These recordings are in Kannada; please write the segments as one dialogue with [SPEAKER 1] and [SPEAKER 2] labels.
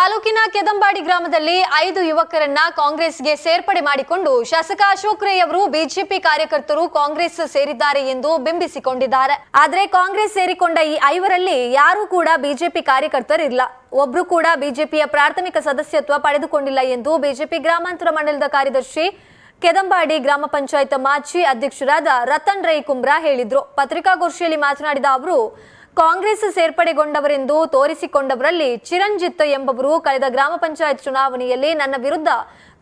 [SPEAKER 1] ತಾಲೂಕಿನ ಕೆದಂಬಾಡಿ ಗ್ರಾಮದಲ್ಲಿ ಐದು ಯುವಕರನ್ನ ಕಾಂಗ್ರೆಸ್ಗೆ ಸೇರ್ಪಡೆ ಮಾಡಿಕೊಂಡು ಶಾಸಕ ಅಶೋಕ್ ರೈ ಅವರು ಬಿಜೆಪಿ ಕಾರ್ಯಕರ್ತರು ಕಾಂಗ್ರೆಸ್ ಸೇರಿದ್ದಾರೆ ಎಂದು ಬಿಂಬಿಸಿಕೊಂಡಿದ್ದಾರೆ. ಆದರೆ ಕಾಂಗ್ರೆಸ್ ಸೇರಿಕೊಂಡ ಈ ಐವರಲ್ಲಿ ಯಾರೂ ಕೂಡ ಬಿಜೆಪಿ ಕಾರ್ಯಕರ್ತರಿಲ್ಲ. ಒಬ್ರು ಕೂಡ ಬಿಜೆಪಿಯ ಪ್ರಾಥಮಿಕ ಸದಸ್ಯತ್ವ ಪಡೆದುಕೊಂಡಿಲ್ಲ ಎಂದು ಬಿಜೆಪಿ ಗ್ರಾಮಾಂತರ ಮಂಡಲದ ಕಾರ್ಯದರ್ಶಿ ಕೆದಂಬಾಡಿ ಗ್ರಾಮ ಪಂಚಾಯತ್ ಮಾಜಿ ಅಧ್ಯಕ್ಷರಾದ ರತನ್ ರೈ ಕುಂಬ್ರಾ ಹೇಳಿದ್ರು. ಪತ್ರಿಕಾಗೋಷ್ಠಿಯಲ್ಲಿ ಮಾತನಾಡಿದ ಅವರು ಕಾಂಗ್ರೆಸ್ ಸೇರ್ಪಡೆಗೊಂಡವರೆಂದು ತೋರಿಸಿಕೊಂಡವರಲ್ಲಿ ಚಿರಂಜಿತ್ ಎಂಬವರು ಕಳೆದ ಗ್ರಾಮ ಪಂಚಾಯತ್ ಚುನಾವಣೆಯಲ್ಲಿ ನನ್ನ ವಿರುದ್ಧ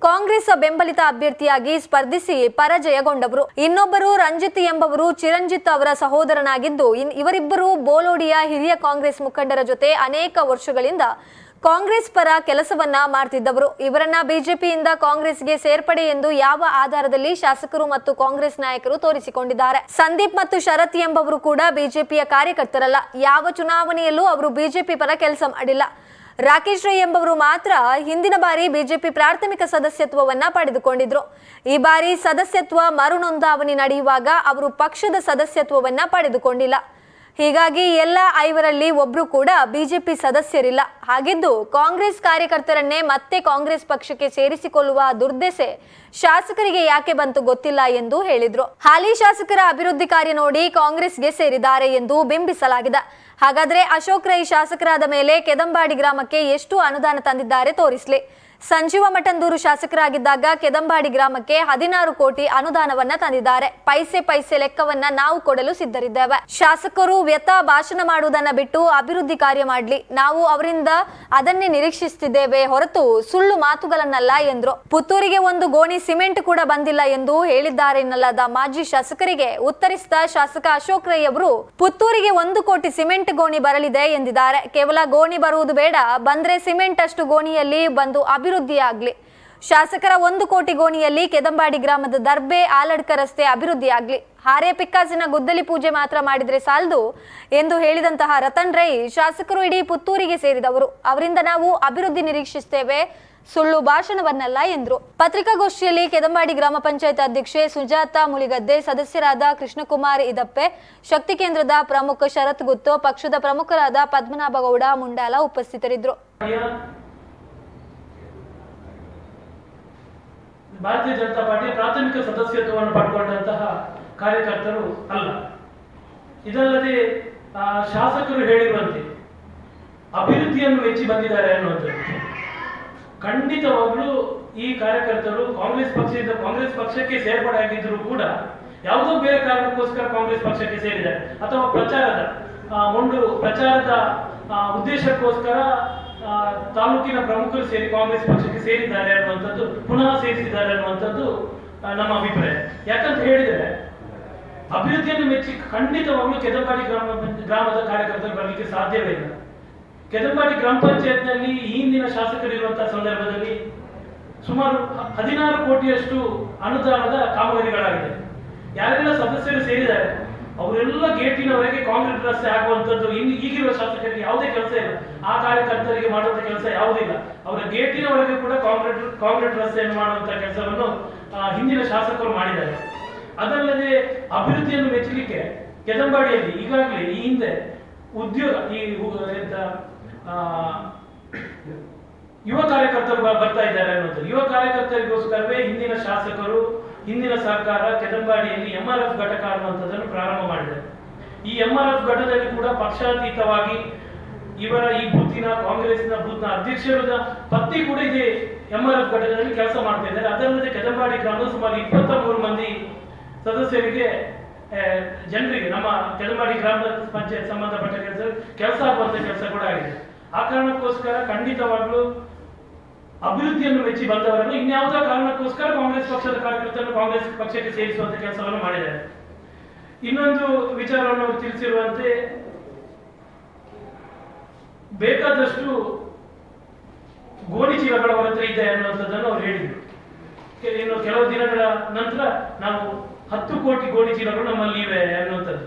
[SPEAKER 1] ಕಾಂಗ್ರೆಸ್ ಬೆಂಬಲಿತ ಅಭ್ಯರ್ಥಿಯಾಗಿ ಸ್ಪರ್ಧಿಸಿ ಪರಾಜಯಗೊಂಡವರು. ಇನ್ನೊಬ್ಬರು ರಂಜಿತ್ ಎಂಬವರು ಚಿರಂಜಿತ್ ಅವರ ಸಹೋದರನಾಗಿದ್ದು ಇವರಿಬ್ಬರು ಬೋಲೋಡಿಯ ಹಿರಿಯ ಕಾಂಗ್ರೆಸ್ ಮುಖಂಡರ ಜೊತೆ ಅನೇಕ ವರ್ಷಗಳಿಂದ ಕಾಂಗ್ರೆಸ್ ಪರ ಕೆಲಸವನ್ನ ಮಾಡ್ತಿದ್ದವರು. ಇವರನ್ನ ಬಿಜೆಪಿಯಿಂದ ಕಾಂಗ್ರೆಸ್ಗೆ ಸೇರ್ಪಡೆ ಎಂದು ಯಾವ ಆಧಾರದಲ್ಲಿ ಶಾಸಕರು ಮತ್ತು ಕಾಂಗ್ರೆಸ್ ನಾಯಕರು ತೋರಿಸಿಕೊಂಡಿದ್ದಾರೆ. ಸಂದೀಪ್ ಮತ್ತು ಶರತ್ ಎಂಬವರು ಕೂಡ ಬಿಜೆಪಿಯ ಕಾರ್ಯಕರ್ತರಲ್ಲ. ಯಾವ ಚುನಾವಣೆಯಲ್ಲೂ ಅವರು ಬಿಜೆಪಿ ಪರ ಕೆಲಸ ಮಾಡಿಲ್ಲ. ರಾಕೇಶ್ ರೈ ಎಂಬವರು ಮಾತ್ರ ಹಿಂದಿನ ಬಾರಿ ಬಿಜೆಪಿ ಪ್ರಾಥಮಿಕ ಸದಸ್ಯತ್ವವನ್ನ ಪಡೆದುಕೊಂಡಿದ್ರು. ಈ ಬಾರಿ ಸದಸ್ಯತ್ವ ಮರುನೊಂದಾವಣೆ ನಡೆಯುವಾಗ ಅವರು ಪಕ್ಷದ ಸದಸ್ಯತ್ವವನ್ನ ಪಡೆದುಕೊಂಡಿಲ್ಲ. ಹೀಗಾಗಿ ಎಲ್ಲ ಐವರಲ್ಲಿ ಒಬ್ರು ಕೂಡ ಬಿಜೆಪಿ ಸದಸ್ಯರಿಲ್ಲ. ಹಾಗಿದ್ದು ಕಾಂಗ್ರೆಸ್ ಕಾರ್ಯಕರ್ತರನ್ನೇ ಮತ್ತೆ ಕಾಂಗ್ರೆಸ್ ಪಕ್ಷಕ್ಕೆ ಸೇರಿಸಿಕೊಳ್ಳುವ ದುರ್ದೆಸೆ ಶಾಸಕರಿಗೆ ಯಾಕೆ ಬಂತು ಗೊತ್ತಿಲ್ಲ ಎಂದು ಹೇಳಿದ್ರು. ಹಾಲಿ ಶಾಸಕರ ಅಭಿವೃದ್ಧಿ ಕಾರ್ಯ ನೋಡಿ ಕಾಂಗ್ರೆಸ್ಗೆ ಸೇರಿದ್ದಾರೆ ಎಂದು ಬಿಂಬಿಸಲಾಗಿದೆ. ಹಾಗಾದ್ರೆ ಅಶೋಕ್ ರೈ ಶಾಸಕರಾದ ಮೇಲೆ ಕೆದಂಬಾಡಿ ಗ್ರಾಮಕ್ಕೆ ಎಷ್ಟು ಅನುದಾನ ತಂದಿದ್ದಾರೆ ತೋರಿಸ್ಲಿ. ಸಂಜೀವ ಮಠಂದೂರು ಶಾಸಕರಾಗಿದ್ದಾಗ ಕೆದಂಬಾಡಿ ಗ್ರಾಮಕ್ಕೆ ಹದಿನಾರು ಕೋಟಿ ಅನುದಾನವನ್ನ ತಂದಿದ್ದಾರೆ. ಪೈಸೆ ಪೈಸೆ ಲೆಕ್ಕವನ್ನ ನಾವು ಕೊಡಲು ಸಿದ್ಧರಿದ್ದೇವೆ. ಶಾಸಕರು ವ್ಯಥ ಭಾಷಣ ಮಾಡುವುದನ್ನ ಬಿಟ್ಟು ಅಭಿವೃದ್ಧಿ ಕಾರ್ಯ ಮಾಡ್ಲಿ. ನಾವು ಅವರಿಂದ ಅದನ್ನೇ ನಿರೀಕ್ಷಿಸುತ್ತಿದ್ದೇವೆ ಹೊರತು ಸುಳ್ಳು ಮಾತುಗಳನ್ನಲ್ಲ ಎಂದ್ರು. ಪುತ್ತೂರಿಗೆ ಒಂದು ಗೋಣಿ ಸಿಮೆಂಟ್ ಕೂಡ ಬಂದಿಲ್ಲ ಎಂದು ಹೇಳಿದ್ದಾರೆ ಎನ್ನಲಾದ ಮಾಜಿ ಶಾಸಕರಿಗೆ ಉತ್ತರಿಸಿದ ಶಾಸಕ ಅಶೋಕ್ ರೈ ಅವರು, ಪುತ್ತೂರಿಗೆ ಒಂದು ಕೋಟಿ ಸಿಮೆಂಟ್ ಗೋಣಿ ಬರಲಿದೆ ಎಂದಿದ್ದಾರೆ. ಕೇವಲ ಗೋಣಿ ಬರುವುದು ಬೇಡ, ಬಂದ್ರೆ ಸಿಮೆಂಟ್ ಅಷ್ಟು ಗೋಣಿಯಲ್ಲಿ ಬಂದು ಅಭಿವೃದ್ಧಿ ಆಗ್ಲಿ ಶಾಸಕರ ಒಂದು ಕೋಟಿ ಗೋಣಿಯಲ್ಲಿ ಕೆದಂಬಾಡಿ ಗ್ರಾಮದ ದರ್ಬೆ ಆಲಡ್ಕ ರಸ್ತೆ ಅಭಿವೃದ್ಧಿಯಾಗ್ಲಿ. ಹಾರೆ ಪಿಕ್ಕಾಸಿನ ಗುದ್ದಲಿ ಪೂಜೆ ಮಾತ್ರ ಮಾಡಿದ್ರೆ ಸಾಲದು ಎಂದು ಹೇಳಿದಂತಹ ರತನ್ ರೈ ಶಾಸಕರು ಇಡೀ ಪುತ್ತೂರಿಗೆ ಸೇರಿದವರು. ಅವರಿಂದ ನಾವು ಅಭಿವೃದ್ಧಿ ನಿರೀಕ್ಷಿಸುತ್ತೇವೆ ಸುಳ್ಳು ಭಾಷಣವನ್ನಲ್ಲ ಎಂದರು. ಪತ್ರಿಕಾಗೋಷ್ಠಿಯಲ್ಲಿ ಕೆದಂಬಾಡಿ ಗ್ರಾಮ ಪಂಚಾಯತ್ ಅಧ್ಯಕ್ಷೆ ಸುಜಾತ ಮುಳಿಗದ್ದೆ, ಸದಸ್ಯರಾದ ಕೃಷ್ಣಕುಮಾರ್ ಇದಪ್ಪೆ, ಶಕ್ತಿ ಕೇಂದ್ರದ ಪ್ರಮುಖ ಶರತ್ ಗುತ್ತು, ಪಕ್ಷದ ಪ್ರಮುಖರಾದ ಪದ್ಮನಾಭಗೌಡ, ಮುಂಡಾಲ ಉಪಸ್ಥಿತರಿದ್ದರು
[SPEAKER 2] ಭಾರತೀಯ ಜನತಾ ಪಾರ್ಟಿ ಪ್ರಾಥಮಿಕ ಸದಸ್ಯತ್ವವನ್ನು ಪಡ್ಕೊಂಡಂತಹ ಕಾರ್ಯಕರ್ತರು ಅಲ್ಲ. ಇದಲ್ಲದೆ ಶಾಸಕರು ಹೇಳಿರುವಂತೆ ಅಭಿವೃದ್ಧಿಯನ್ನು ಹೆಚ್ಚಿ ಬಂದಿದ್ದಾರೆ ಅನ್ನುವಂಥದ್ದು. ಖಂಡಿತವಾಗಲೂ ಈ ಕಾರ್ಯಕರ್ತರು ಕಾಂಗ್ರೆಸ್ ಪಕ್ಷದಿಂದ ಕಾಂಗ್ರೆಸ್ ಪಕ್ಷಕ್ಕೆ ಸೇರ್ಪಡೆ ಕೂಡ ಯಾವುದೋ ಬೇರೆ ಕಾರಣಕ್ಕೋಸ್ಕರ ಕಾಂಗ್ರೆಸ್ ಪಕ್ಷಕ್ಕೆ ಸೇರಿದ್ದಾರೆ. ಅಥವಾ ಪ್ರಚಾರದ ಒಂದು ಪ್ರಚಾರದ ಉದ್ದೇಶಕ್ಕೋಸ್ಕರ ತಾಲೂಕಿನ ಪ್ರಮುಖರು ಸೇರಿ ಕಾಂಗ್ರೆಸ್ ಪಕ್ಷಕ್ಕೆ ಸೇರಿದ್ದಾರೆ ಅನ್ನುವಂಥದ್ದು, ಪುನಃ ಸೇರಿಸಿದ್ದಾರೆ ಅನ್ನುವಂಥದ್ದು ನಮ್ಮ ಅಭಿಪ್ರಾಯ. ಯಾಕಂತ ಹೇಳಿದರೆ, ಅಭಿವೃದ್ಧಿಯನ್ನು ಮೆಚ್ಚಿ ಖಂಡಿತವಾಗ್ಲೂ ಕೆದಂಬಾಡಿ ಗ್ರಾಮ, ಗ್ರಾಮದ ಕಾರ್ಯಕರ್ತರು ಬರಲಿಕ್ಕೆ ಸಾಧ್ಯವೇ ಇಲ್ಲ. ಕೆದಂಬಾಡಿ ಗ್ರಾಮ ಪಂಚಾಯತ್ನಲ್ಲಿ ಹಿಂದಿನ ಶಾಸಕರಿರುವಂತಹ ಸಂದರ್ಭದಲ್ಲಿ ಸುಮಾರು ಹದಿನಾರು ಕೋಟಿಯಷ್ಟು ಅನುದಾನದ ಕಾಮಗಾರಿಗಳಾಗಿದೆ ಯಾರೆಲ್ಲ ಸದಸ್ಯರು ಸೇರಿದ್ದಾರೆ ಅವರೆಲ್ಲ ಗೇಟಿನವರೆಗೆ ಕಾಂಕ್ರೀಟ್ ರಸ್ತೆ ಆಗುವಂಥದ್ದು ಇನ್ನು ಈಗಿರುವ ಶಾಸಕರಿಗೆ ಯಾವುದೇ ಕೆಲಸ ಇಲ್ಲ. ಆ ಕಾರ್ಯಕರ್ತರಿಗೆ ಮಾಡುವಂತ ಕೆಲಸ ಯಾವುದಿಲ್ಲ ಅವರ ಗೇಟಿನವರೆಗೆ ಕೂಡ ಕಾಂಕ್ರೀಟ್ ಕಾಂಕ್ರೀಟ್ ರಸ್ತೆಯನ್ನು ಮಾಡುವಂತ ಕೆಲಸವನ್ನು ಹಿಂದಿನ ಶಾಸಕರು ಮಾಡಿದ್ದಾರೆ. ಅದಲ್ಲದೆ ಅಭಿವೃದ್ಧಿಯನ್ನು ಮೆಚ್ಚಲಿಕ್ಕೆ ಕೆದಂಬಾಡಿಯಲ್ಲಿ ಈಗಾಗಲೇ ಈ ಹಿಂದೆ ಉದ್ಯೋಗ, ಈ ಎಂತ ಯುವ ಕಾರ್ಯಕರ್ತರು ಬರ್ತಾ ಇದ್ದಾರೆ ಅನ್ನೋದು ಯುವ ಕಾರ್ಯಕರ್ತರಿಗೋಸ್ಕರವೇ ಹಿಂದಿನ ಶಾಸಕರು ಹಿಂದಿನ ಸರ್ಕಾರ ಕೆದಂಬಾಡಿಯಲ್ಲಿ ಎಂ ಆರ್ ಎಫ್ ಘಟಕ ಅನ್ನುವಂಥದ್ದನ್ನು ಪ್ರಾರಂಭ ಮಾಡಿದೆ. ಈ ಎಂ ಆರ್ ಎಫ್ ಘಟಕದಲ್ಲಿ ಕೂಡ ಪಕ್ಷಾತೀತವಾಗಿ ಇವರ ಈ ಬೂತಿನ ಕಾಂಗ್ರೆಸ್ನ ಬೂತ್ನ ಅಧ್ಯಕ್ಷರ ಪತ್ನಿ ಕೂಡ ಇದೆ ಎಫ್ ಘಟಕದಲ್ಲಿ ಕೆಲಸ ಮಾಡ್ತಾ ಇದ್ದಾರೆ. ಅದಲ್ಲದೆ ಕೆದಂಬಾಡಿ ಗ್ರಾಮದ ಸುಮಾರು ಇಪ್ಪತ್ತ ಮೂರು ಮಂದಿ ಸದಸ್ಯರಿಗೆ ಜನರಿಗೆ, ನಮ್ಮ ಕೆದಂಬಾಡಿ ಗ್ರಾಮ ಪಂಚಾಯತ್ ಸಂಬಂಧಪಟ್ಟ ಕೆಲಸ ಕೆಲಸ ಆಗುವಂತ ಕೆಲಸ ಕೂಡ ಆಗಿದೆ. ಆ ಕಾರಣಕ್ಕೋಸ್ಕರ ಖಂಡಿತವಾಗ್ಲೂ ಅಭಿವೃದ್ಧಿಯನ್ನು ಮೆಚ್ಚಿ ಬಂದವರನ್ನು ಇನ್ಯಾವುದೋ ಕಾರಣಕ್ಕೋಸ್ಕರ ಕಾಂಗ್ರೆಸ್ ಪಕ್ಷದ ಕಾರ್ಯಕರ್ತರನ್ನು ಕಾಂಗ್ರೆಸ್ ಪಕ್ಷಕ್ಕೆ ಸೇರಿಸುವಂತ ಕೆಲಸವನ್ನು ಮಾಡಿದ್ದಾರೆ. ಇನ್ನೊಂದು ವಿಚಾರವನ್ನು ಅವರು ತಿಳಿಸಿರುವಂತೆ ಬೇಕಾದಷ್ಟು ಗೋಣಿ ಚೀಲಗಳ ಅವರ ಹತ್ರ ಇದೆ ಅನ್ನುವಂಥದ್ದನ್ನು ಅವರು ಹೇಳಿದರು. ಇನ್ನು ಕೆಲವು ದಿನಗಳ ನಂತರ ನಾವು ಹತ್ತು ಕೋಟಿ ಗೋಣಿ ಚೀಲಗಳು ನಮ್ಮಲ್ಲಿ ಇವೆ ಅನ್ನುವಂಥದ್ದು.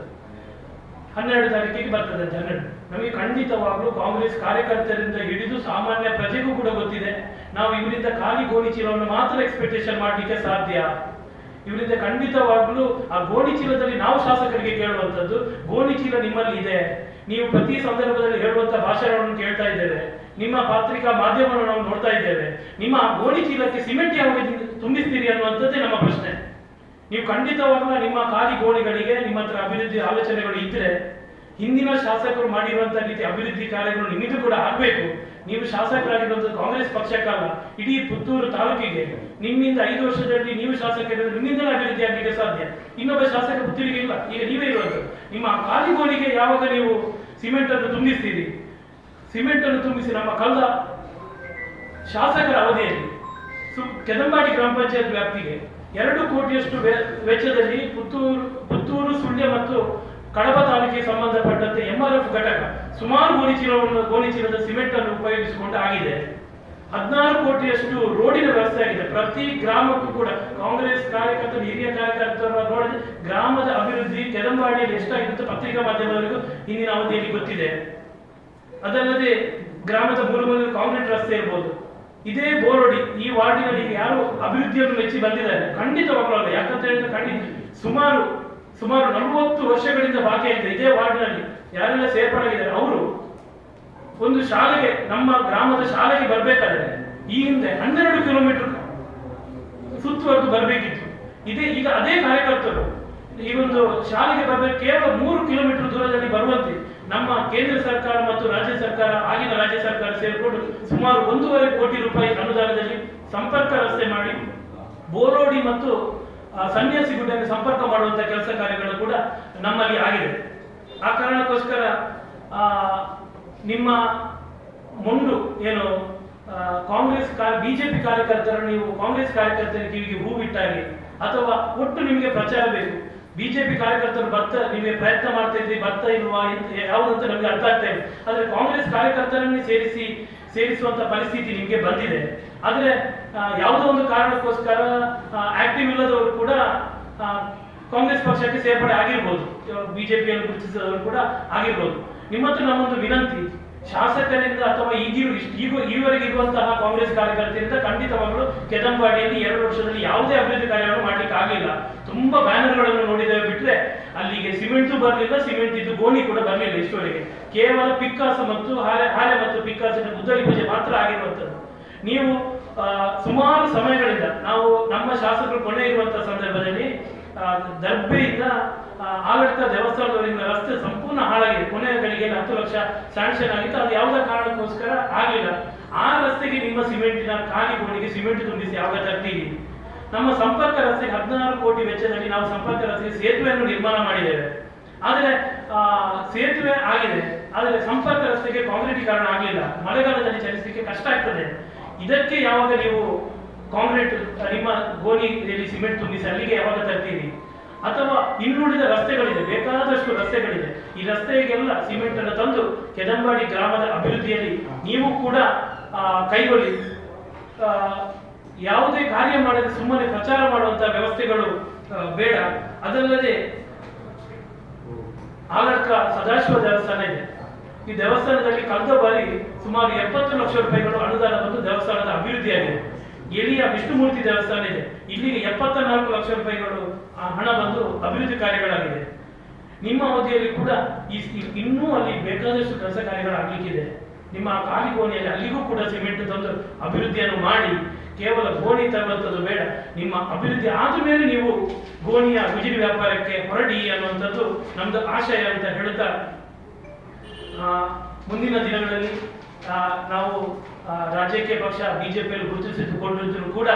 [SPEAKER 2] ಹನ್ನೆರಡು ತಾರೀಕಿಗೆ ಬರ್ತದೆ ಜನರು. ನಮಗೆ ಖಂಡಿತವಾಗ್ಲೂ ಕಾಂಗ್ರೆಸ್ ಕಾರ್ಯಕರ್ತರಿಂದ ಹಿಡಿದು ಸಾಮಾನ್ಯ ಪ್ರಜೆಗೂ ಕೂಡ ಗೊತ್ತಿದೆ. ನಾವು ಇವರಿಂದ ಖಾಲಿ ಗೋಣಿ ಚೀಲವನ್ನು ಮಾತ್ರ ಎಕ್ಸ್ಪೆಕ್ಟೇಷನ್ ಮಾಡಲಿಕ್ಕೆ ಸಾಧ್ಯ. ಇವರಿಂದ ಖಂಡಿತವಾಗ್ಲೂ ಆ ಗೋಣಿ ಚೀಲದಲ್ಲಿ ನಾವು ಶಾಸಕರಿಗೆ ಕೇಳುವಂಥದ್ದು, ಗೋಣಿ ಚೀಲ ನಿಮ್ಮಲ್ಲಿ ಇದೆ. ನೀವು ಪ್ರತಿ ಸಂದರ್ಭದಲ್ಲಿ ಹೇಳುವಂತ ಭಾಷಣವನ್ನು ಕೇಳ್ತಾ ಇದ್ದೇವೆ. ನಿಮ್ಮ ಪತ್ರಿಕಾ ಮಾಧ್ಯಮವನ್ನು ನಾವು ನೋಡ್ತಾ ಇದ್ದೇವೆ. ನಿಮ್ಮ ಗೋಣಿ ಚೀಲಕ್ಕೆ ಸಿಮೆಂಟ್ ಯಾವಾಗ ತುಂಬಿಸ್ತೀರಿ ಅನ್ನುವಂಥದ್ದೇ ನಮ್ಮ ಪ್ರಶ್ನೆ. ನೀವು ಖಂಡಿತವಾಗ್ಲೂ ನಿಮ್ಮ ಖಾಲಿ ಗೋಣಿಗಳಿಗೆ ನಿಮ್ಮ ಹತ್ರ ಅಭಿವೃದ್ಧಿ ಆಲೋಚನೆಗಳು ಇದ್ರೆ, ಹಿಂದಿನ ಶಾಸಕರು ಮಾಡಿರುವಂತಹ ರೀತಿ ಅಭಿವೃದ್ಧಿ ಕಾರ್ಯಗಳು ನಿಮಗೂ ಕೂಡ ಆಗ್ಬೇಕು. ನೀವು ಶಾಸಕರಾಗಿರುವಂತಹ ಕಾಂಗ್ರೆಸ್ ಪಕ್ಷಕ್ಕಲ್ಲ, ಇಡೀ ಪುತ್ತೂರು ತಾಲೂಕಿಗೆ. ನಿಮ್ಮಿಂದ ಐದು ವರ್ಷದಲ್ಲಿ ನೀವು ಶಾಸಕರು ನಿಮ್ಮಿಂದಲೇ ಅಭಿವೃದ್ಧಿ ಆಗಲಿಕ್ಕೆ ಸಾಧ್ಯ. ಇನ್ನೊಬ್ಬ ಶಾಸಕ ಪುತ್ತೂರಿಗೆ ಇಲ್ಲ. ಈಗ ನೀವೇ ಇರುವಂಥದ್ದು ನಿಮ್ಮ ಖಾಲಿ ಗೋಣಿಗೆ ಯಾವಾಗ ನೀವು ಸಿಮೆಂಟ್ ಅನ್ನು ತುಂಬಿಸ್ತೀರಿ? ಸಿಮೆಂಟ್ ಅನ್ನು ತುಂಬಿಸಿ ನಮ್ಮ ಕಳೆದ ಶಾಸಕರ ಅವಧಿಯಲ್ಲಿ. ಕೆದಂಬಾಡಿ ಗ್ರಾಮ ಪಂಚಾಯತ್ ವ್ಯಾಪ್ತಿಗೆ ಎರಡು ಕೋಟಿಯಷ್ಟು ವೆಚ್ಚದಲ್ಲಿ ಪುತ್ತೂರು ಪುತ್ತೂರು, ಸುಳ್ಯ ಮತ್ತು ಕಡಬ ತಾಲೂಕಿಗೆ ಸಂಬಂಧಪಟ್ಟಂತೆ ಎಂಆರ್ಎಫ್ ಘಟಕ ಸುಮಾರು ಗೋಣಿ ಚೀಲವನ್ನು, ಗೋಣಿ ಚೀಲದ ಸಿಮೆಂಟ್ ಅನ್ನು ಉಪಯೋಗಿಸಿಕೊಂಡು ಆಗಿದೆ. ಹದಿನಾರು ಕೋಟಿಯಷ್ಟು ರೋಡಿನ ವ್ಯವಸ್ಥೆ ಆಗಿದೆ. ಪ್ರತಿ ಗ್ರಾಮಕ್ಕೂ ಕೂಡ ಕಾಂಗ್ರೆಸ್ ಕಾರ್ಯಕರ್ತರು, ಹಿರಿಯ ಕಾರ್ಯಕರ್ತರು ನೋಡಿದ್ರೆ ಗ್ರಾಮದ ಅಭಿವೃದ್ಧಿ ಕೆದಂಬಾಡಿಯಲ್ಲಿ ಎಷ್ಟಾಗಿದೆ ಅಂತ ಪತ್ರಿಕಾ ಮಾಧ್ಯಮದವರಿಗೂ ಇಂದಿನ ಅವಧಿಯಲ್ಲಿ ಗೊತ್ತಿದೆ. ಅದಲ್ಲದೆ ಗ್ರಾಮದ ಮೂಲಮೂಲ ಕಾಂಕ್ರೀಟ್ ರಸ್ತೆ ಇರ್ಬೋದು. ಇದೇ ಬೋರಡಿ, ಈ ವಾರ್ಡಿನಲ್ಲಿ ಯಾರು ಅಭಿವೃದ್ಧಿಯನ್ನು ಮೆಚ್ಚಿ ಬಂದಿದ್ದಾರೆ? ಖಂಡಿತವಾಗಲ್ಲ ಯಾಕಂತ ಹೇಳಿದ್ರೆ ಖಂಡಿತ. ಸುಮಾರು ಸುಮಾರು ನಲವತ್ತು ವರ್ಷಗಳಿಂದ ಬಾಕಿ ಇದೆ ಇದೇ ವಾರ್ಡಿನಲ್ಲಿ. ಯಾರೆಲ್ಲ ಸೇರ್ಪಡಾಗಿದ್ದಾರೆ ಅವರು. ಒಂದು ಶಾಲೆಗೆ, ನಮ್ಮ ಗ್ರಾಮದ ಶಾಲೆಗೆ ಬರಬೇಕಾದ್ರೆ, ಈ ಹಿಂದೆ ಹನ್ನೆರಡು ಕಿಲೋಮೀಟರ್ ಸುತ್ತುವರೆದು ಬರಬೇಕಿತ್ತು. ಇದೇ, ಈಗ ಅದೇ ಕಾರ್ಯಕರ್ತರು, ಈ ಒಂದು ಶಾಲೆಗೆ ಬರಬೇಕು, ಕೇವಲ ಮೂರು ಕಿಲೋಮೀಟರ್ ದೂರದಲ್ಲಿ ಬರುವಂತೆ. ನಮ್ಮ ಕೇಂದ್ರ ಸರ್ಕಾರ ಮತ್ತು ರಾಜ್ಯ ಸರ್ಕಾರ, ಆಗಿನ ರಾಜ್ಯ ಸರ್ಕಾರ ಸೇರಿಕೊಂಡು ಸುಮಾರು ಒಂದೂವರೆ ಕೋಟಿ ರೂಪಾಯಿ ಅನುದಾನದಲ್ಲಿ ಸಂಪರ್ಕ ರಸ್ತೆ ಮಾಡಿ, ಬೋರೋಡಿ ಮತ್ತು ಸನ್ಯಾಸಿ ಗುಡ್ಡನ್ನು ಸಂಪರ್ಕ ಮಾಡುವಂತಹ ಕೆಲಸ ಕಾರ್ಯಗಳು ಕೂಡ ನಮ್ಮಲ್ಲಿ ಆಗಿದೆ. ಆ ಕಾರಣಕ್ಕೋಸ್ಕರ ನಿಮ್ಮ ಮುಂಡು ಏನು ಕಾಂಗ್ರೆಸ್ ಬಿಜೆಪಿ ಕಾರ್ಯಕರ್ತರು ನೀವು ಕಾಂಗ್ರೆಸ್ ಕಾರ್ಯಕರ್ತರ ಕಿವಿಗೆ ಹೂ ಬಿಟ್ಟಾಗಿ ಅಥವಾ ಒಟ್ಟು ನಿಮಗೆ ಪ್ರಚಾರ ಬೇಕು. ಬಿಜೆಪಿ ಕಾರ್ಯಕರ್ತರು ಬರ್ತಾ ನಿಮಗೆ ಪ್ರಯತ್ನ ಮಾಡ್ತಾ ಇದ್ರಿ, ಬರ್ತಾ ಇಲ್ವಾ ಯಾವುದಂತ ನಮಗೆ ಅರ್ಥ ಆಗ್ತಾ ಇದೆ ಆದ್ರೆ ಕಾಂಗ್ರೆಸ್ ಕಾರ್ಯಕರ್ತರನ್ನೇ ಸೇರಿಸಿ, ಸೇರಿಸುವಂತ ಪರಿಸ್ಥಿತಿ ನಿಮಗೆ ಬಂದಿದೆ. ಆದ್ರೆ ಯಾವುದೋ ಒಂದು ಕಾರಣಕ್ಕೋಸ್ಕರ ಆಕ್ಟಿವ್ ಇಲ್ಲದವರು ಕೂಡ ಕಾಂಗ್ರೆಸ್ ಪಕ್ಷಕ್ಕೆ ಸೇರ್ಪಡೆ ಆಗಿರ್ಬೋದು. ಬಿಜೆಪಿಯನ್ನು ಗುರುತಿಸಿದವರು ಕೂಡ ಆಗಿರ್ಬೋದು. ನಿಮ್ಮ ಹತ್ರ ನಮ್ಮೊಂದು ವಿನಂತಿ, ಶಾಸಕರಿಂದ ಅಥವಾ ಈಗಿರು ಈಗ ಈವರೆಗೆ ಇರುವಂತಹ ಕಾಂಗ್ರೆಸ್ ಕಾರ್ಯಕರ್ತರಿಂದ ಖಂಡಿತವಾಗಲೂ ಕೆದಂಬಾಡಿಯಲ್ಲಿ ಎರಡು ವರ್ಷದಲ್ಲಿ ಯಾವುದೇ ಅಭಿವೃದ್ಧಿ ಮಾಡ್ಲಿಕ್ಕೆ ಆಗಲಿಲ್ಲ ತುಂಬಾ ಬ್ಯಾನರ್ಗಳನ್ನು ನೋಡಿದ್ದೇವೆ ಬಿಟ್ರೆ ಅಲ್ಲಿಗೆ ಸಿಮೆಂಟು ಬರಲಿಲ್ಲ ಸಿಮೆಂಟ್ ಇದ್ದು ಗೋಣಿ ಕೂಡ ಬರಲಿಲ್ಲ ಇಷ್ಟವರೆಗೆ ಕೇವಲ ಪಿಕ್ಕಾಸ ಮತ್ತು ಹಾಲೆ ಹಾಲೆ ಮತ್ತು ಪಿಕ್ಕಾಸಿನ ಗುದ್ದಲಿ ಪೂಜೆ ಮಾತ್ರ ಆಗಿರುವಂಥದ್ದು. ನೀವು ಸುಮಾರು ಸಮಯಗಳಿಂದ ನಾವು ನಮ್ಮ ಶಾಸಕರು ಕೊನೆ ಇರುವಂತಹ ಸಂದರ್ಭದಲ್ಲಿ ದರ್ಬೆಯಿಂದ ಆ, ದೇವಸ್ಥಾನದವರಿಂದ ರಸ್ತೆ ಸಂಪೂರ್ಣ ಹಾಳಾಗಿದೆ. ಕೊನೆಯ ಗಳಿಗೆ ಹತ್ತು ಲಕ್ಷ ಸ್ಯಾಂಕ್ಷನ್ ಆಗಿತ್ತು. ಅದು ಯಾವುದೇ ಕಾರಣಕ್ಕೋಸ್ಕರ ಆಗಲಿಲ್ಲ. ಆ ರಸ್ತೆಗೆ ನಿಮ್ಮ ಸಿಮೆಂಟಿನ ಖಾಲಿ ಗೋಣಿಗೆ ಸಿಮೆಂಟ್ ತುಂಬಿಸಿ ಯಾವಾಗ ತರ್ತೀರಿ ನಮ್ಮ ಸಂಪರ್ಕ ರಸ್ತೆಗೆ ಹದಿನಾರು ಕೋಟಿ ವೆಚ್ಚದಲ್ಲಿ ನಾವು ಸಂಪರ್ಕ ರಸ್ತೆಗೆ ಸೇತುವೆಯನ್ನು ನಿರ್ಮಾಣ ಮಾಡಿದ್ದೇವೆ. ಆದರೆ ಆ, ಸೇತುವೆ ಆಗಿದೆ. ಆದರೆ ಸಂಪರ್ಕ ರಸ್ತೆಗೆ ಕಾಂಕ್ರೀಟೀಕರಣ ಆಗಲಿಲ್ಲ. ಮಳೆಗಾಲದಲ್ಲಿ ಚಲಿಸಲಿಕ್ಕೆ ಕಷ್ಟ ಆಗ್ತದೆ. ಇದಕ್ಕೆ ಯಾವಾಗ ನೀವು ಕಾಂಕ್ರೀಟ್ ನಿಮ್ಮ ಗೋಣಿಯಲ್ಲಿ ಸಿಮೆಂಟ್ ತುಂಬಿಸಿ ಅಲ್ಲಿಗೆ ಯಾವಾಗ ತರ್ತೀರಿ? ಅಥವಾ ಇನ್ನುಳಿದ ರಸ್ತೆಗಳಿದೆ ಬೇಕಾದಷ್ಟು ರಸ್ತೆಗಳಿದೆ. ಈ ರಸ್ತೆಗೆಲ್ಲ ಸಿಮೆಂಟ್ ಅನ್ನು ತಂದು ಕೆದಂಬಾಡಿ ಗ್ರಾಮದ ಅಭಿವೃದ್ಧಿಯಲ್ಲಿ ನೀವು ಕೂಡ ಕೈಗೊಳ್ಳಿ. ಯಾವುದೇ ಕಾರ್ಯ ಮಾಡದೆ ಸುಮ್ಮನೆ ಪ್ರಚಾರ ಮಾಡುವಂತಹ ವ್ಯವಸ್ಥೆಗಳು ಬೇಡ. ಅದಲ್ಲದೆ ಆಲಕ್ಕ ಸದಾಶಿವ ದೇವಸ್ಥಾನ ಇದೆ. ಈ ದೇವಸ್ಥಾನದಲ್ಲಿ ಕಳೆದ ಬಾರಿ ಸುಮಾರು ಎಪ್ಪತ್ತು ಲಕ್ಷ ರೂಪಾಯಿಗಳು ಅನುದಾನ ಬಂದು ದೇವಸ್ಥಾನದ ಅಭಿವೃದ್ಧಿಯಾಗಿದೆ. ಎಲ್ಲಿಯ ವಿಷ್ಣುಮೂರ್ತಿ ದೇವಸ್ಥಾನ ಇದೆ, ಇಲ್ಲಿಗೆ ಎಪ್ಪತ್ತ ನಾಲ್ಕು ಲಕ್ಷ ರೂಪಾಯಿಗಳು ಹಣ ಬಂದು ಅಭಿವೃದ್ಧಿ ಕಾರ್ಯಗಳಾಗಿದೆ. ನಿಮ್ಮ ಅವಧಿಯಲ್ಲಿ ಕೂಡ ಈ ಇನ್ನೂ ಅಲ್ಲಿ ಬೇಕಾದಷ್ಟು ಕೆಲಸ ಕಾರ್ಯಗಳು ಆಗ್ಲಿಕ್ಕಿದೆ. ನಿಮ್ಮ ಕಾಲಿ ಖಾಲಿ ಅಲ್ಲಿಗೂ ಕೂಡ ಸಿಮೆಂಟ್ ತಂದು ಅಭಿವೃದ್ಧಿಯನ್ನು ಮಾಡಿ. ಕೇವಲ ಗೋಣಿ ತರುವಂಥದ್ದು ಬೇಡ. ನಿಮ್ಮ ಅಭಿವೃದ್ಧಿ ಆದ ಮೇಲೆ ನೀವು ಗೋಣಿಯ ಗುಜಿರಿ ವ್ಯಾಪಾರಕ್ಕೆ ಹೊರಡಿ ಅನ್ನುವಂಥದ್ದು ನಮ್ದು ಆಶಯ ಅಂತ ಹೇಳ್ತಾ ಮುಂದಿನ ದಿನಗಳಲ್ಲಿ ನಾವು ರಾಜಕೀಯ ಪಕ್ಷ ಬಿಜೆಪಿಯಲ್ಲಿ ಗುರುತಿಸಿಕೊಂಡಿದ್ರು ಕೂಡ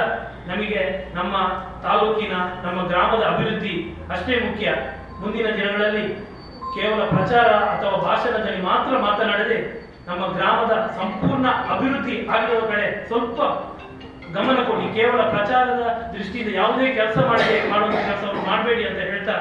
[SPEAKER 2] ನಮಗೆ ನಮ್ಮ ತಾಲೂಕಿನ, ನಮ್ಮ ಗ್ರಾಮದ ಅಭಿವೃದ್ಧಿ ಅಷ್ಟೇ ಮುಖ್ಯ. ಮುಂದಿನ ದಿನಗಳಲ್ಲಿ ಕೇವಲ ಪ್ರಚಾರ ಅಥವಾ ಭಾಷಣದಲ್ಲಿ ಮಾತ್ರ ಮಾತನಾಡದೆ ನಮ್ಮ ಗ್ರಾಮದ ಸಂಪೂರ್ಣ ಅಭಿವೃದ್ಧಿ ಆಗಿರುವ ಕಡೆ ಸ್ವಲ್ಪ ಗಮನ ಕೊಡಿ. ಕೇವಲ ಪ್ರಚಾರದ ದೃಷ್ಟಿಯಿಂದ ಯಾವುದೇ ಕೆಲಸ ಮಾಡದೆ ಮಾಡುವಂಥ ಕೆಲಸವನ್ನು ಮಾಡಬೇಡಿ ಅಂತ ಹೇಳ್ತಾ